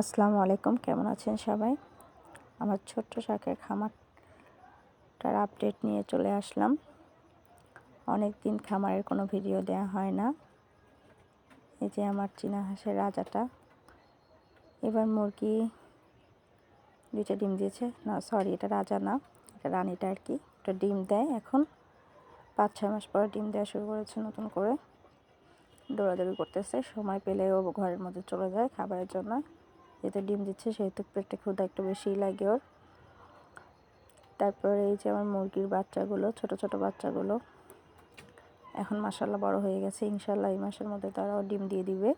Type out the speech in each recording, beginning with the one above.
আসসালামু আলাইকুম, কেমন আছেন সবাই? আমার ছোট্ট শাকের খামারটার আপডেট নিয়ে চলে আসলাম। অনেক দিন খামারের কোনো ভিডিও দেওয়া হয় না। এই যে আমার চীনা হাঁসের রাজাটা। এবার মুরগি দুইটা ডিম দিয়েছে। না সরি এটা রাজা না, এটা রানীটা আর কি। ওটা ডিম দেয় এখন। পাঁচ ছয় মাস পরে ডিম দেওয়া শুরু করেছে নতুন করে। দৌড়াদৌড়ি করতেছে। সময় পেলে ও ঘরের মধ্যে চলে যায় খাবারের জন্য। যেহেতু ডিম দিচ্ছে, সেহেতু পেটে ক্ষুদা একটু বেশিই লাগে ওর। তারপরে এই যে আমার মুরগির বাচ্চাগুলো, ছোট ছোট বাচ্চাগুলো, এখন মাসাল্লাহ বড় হয়ে গেছে ইনশাল্লাহ এই মাসের মধ্যে তারাও ডিম দিয়ে দিবে।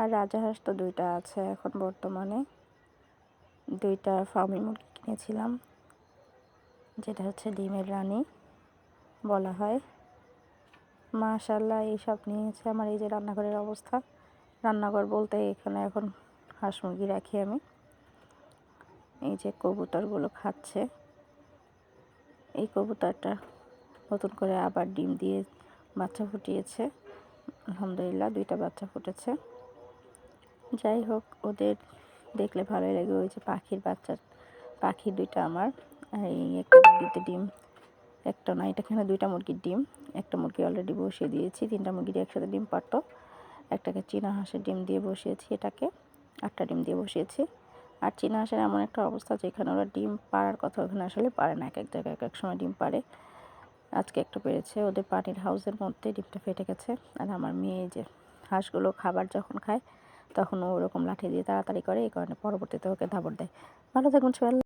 আর রাজাহাঁস তো দুইটা আছে এখন বর্তমানে। দুইটা ফার্মি মুরগি কিনেছিলাম, যেটা হচ্ছে ডিমের রানী বলা হয়। মাশাল্লাহ এইসব নিয়েছে আমার এই যে রান্নাঘরের অবস্থা। রান্নাঘর বলতে এখানে এখন হাঁস মুরগি রাখি আমি। এই যে কবুতরগুলো খাচ্ছে। এই কবুতরটা নতুন করে আবার ডিম দিয়ে বাচ্চা ফুটিয়েছে। আলহামদুলিল্লাহ, দুইটা বাচ্চা ফুটেছে। যাই হোক, ওদের দেখলে ভালোই লাগে ওই যে পাখির বাচ্চা, পাখি দুইটা আমার। এই একটা মুরগিতে ডিম, একটা না, এটা এখানে দুইটা মুরগির ডিম, একটা মুরগি অলরেডি বসিয়ে দিয়েছি, তিনটা মুরগির একসাথে ডিম পারতো একটাকে চীনা হাঁসের ডিম দিয়ে বসিয়েছি, এটাকে আটটা ডিম দিয়ে বসিয়েছি। আর চীনা হাঁসের এমন একটা অবস্থা যেখানে ওরা ডিম পাড়ার কথা ওখানে আসলে পারে না, এক এক জায়গায় এক এক সময় ডিম পারে আজকে একটা পেরেছে, ওদের পানির হাউসের মধ্যে ডিমটা ফেটে গেছে। আর আমার মেয়ে যে হাঁসগুলো খাবার যখন খায়, তখন ওরকম লাঠি দিয়ে তাড়াতাড়ি করে, এই কারণে পরবর্তীতে ওকে ধাবর দেয়। ভালো থাকুন সবাই